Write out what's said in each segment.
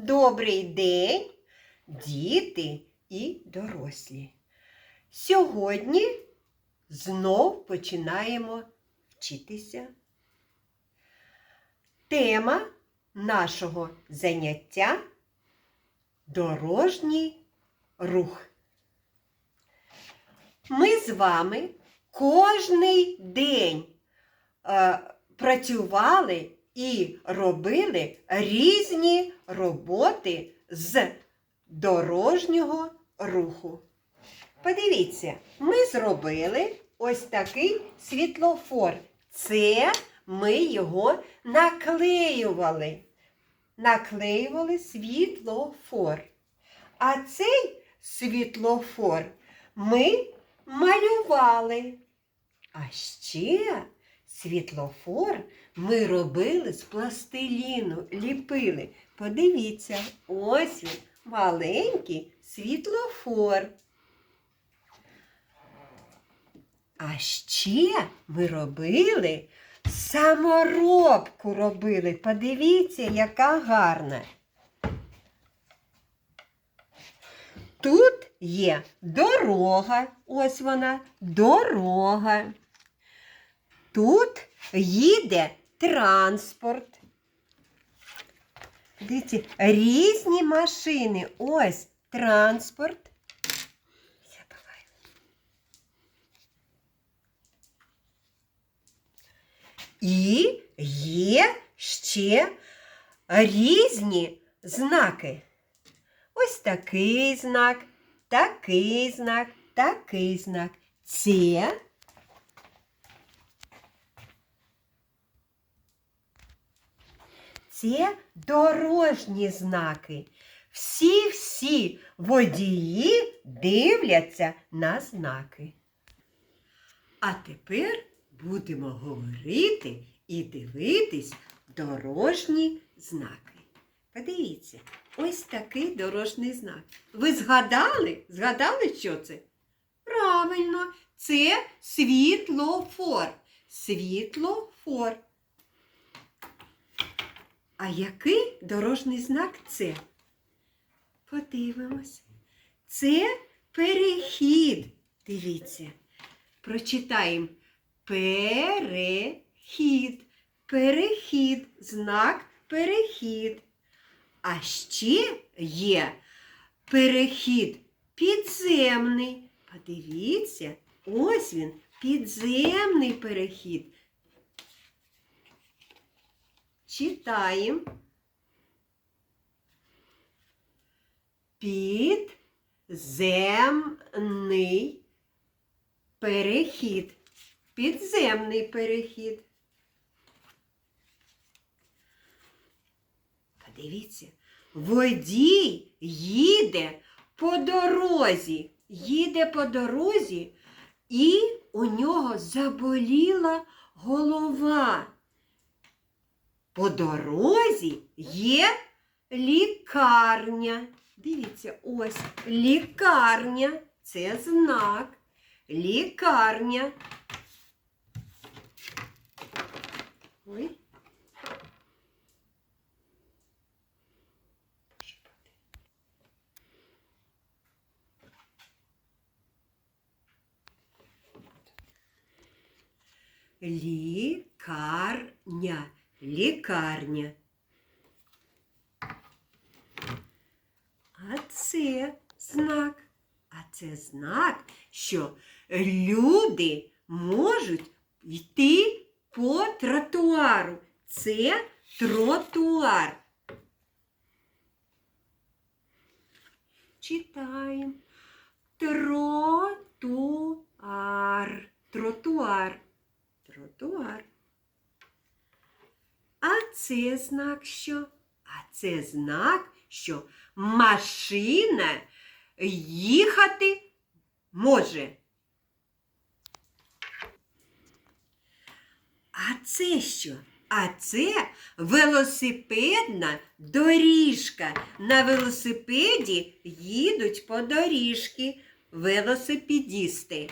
Добрий день, діти і дорослі. Сьогодні знов починаємо вчитися. Тема нашого заняття дорожній рух. Ми з вами кожний день е, працювали і робили різні роботи з дорожнього руху. Подивіться, ми зробили ось такий світлофор. Це ми його наклеювали. Наклеювали світлофор. А цей світлофор ми малювали. А ще світлофор ми робили з пластиліну, ліпили. Подивіться, ось він, маленький світлофор. А ще ми робили саморобку робили. Подивіться, яка гарна. Тут є дорога, ось вона, дорога. Тут їде транспорт. Дивіться, різні машини. Ось транспорт. І є ще різні знаки. Ось такий знак, такий знак, такий знак. Це Це дорожні знаки. Всі-всі водії дивляться на знаки. А тепер будемо говорити і дивитись дорожні знаки. Подивіться, ось такий дорожній знак. Ви згадали? Згадали, що це? Правильно, це світлофор. Світлофор. А який дорожній знак це? Подивимось. Це перехід. Дивіться. Прочитаємо. Перехід. Перехід. Знак перехід. А ще є перехід підземний. Подивіться, ось він, підземний перехід. Читаємо. Підземний перехід. Підземний перехід. Подивіться, водій їде по дорозі, їде по дорозі, і у нього заболіла голова. По дорозі є лікарня. Дивіться, ось лікарня. Це знак. Лікарня. Ой. Лікарня. Лікарня. А це знак. А це знак, що люди можуть йти по тротуару. Це тротуар. Читаємо. Тротуар. Тротуар. Тротуар. Це знак що? А це знак, що машина їхати може. А це що? А це велосипедна доріжка. На велосипеді їдуть по доріжці велосипедісти.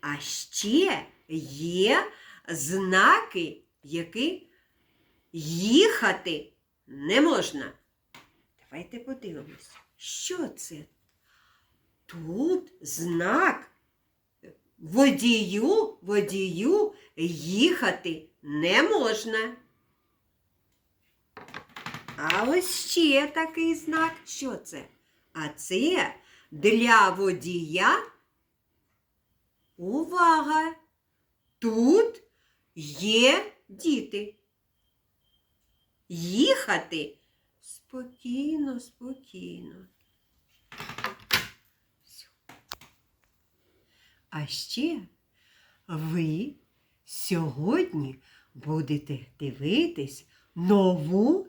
А ще є знаки, які їхати не можна. Давайте подивимось, що це? Тут знак водію, водію їхати не можна. А ось ще такий знак. Що це? А це для водія. Увага! Тут є діти. Їхати спокійно, спокійно. А ще ви сьогодні будете дивитись нову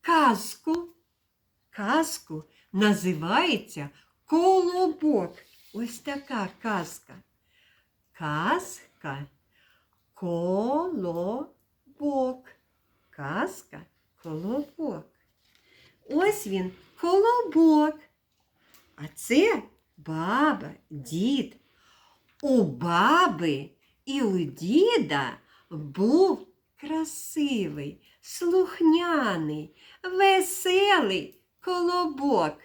казку. Казку називається Колобок. Ось така казка. Казка колобок. Казка колобок. Ось він колобок. А це баба, дід. У баби і у діда був красивий, слухняний, веселий колобок.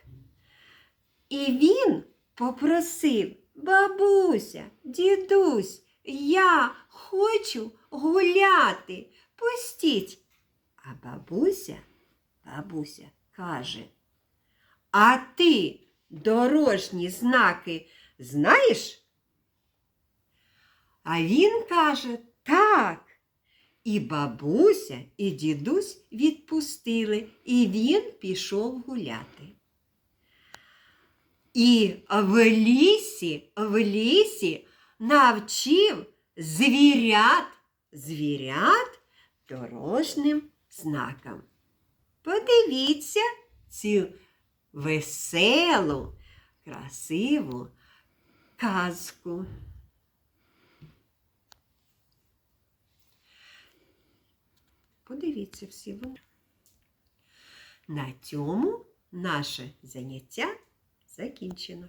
І він попросив бабуся, дідусь, я хочу гуляти. Пустіть. А бабуся, бабуся каже, а ти дорожні знаки знаєш? А він каже, так. І бабуся, і дідусь відпустили, і він пішов гуляти. І в лісі, в лісі навчив звірят, звірят дорожнім знакам. Подивіться цю веселу, красиву казку. Подивіться всі вони. На цьому наше заняття закінчено.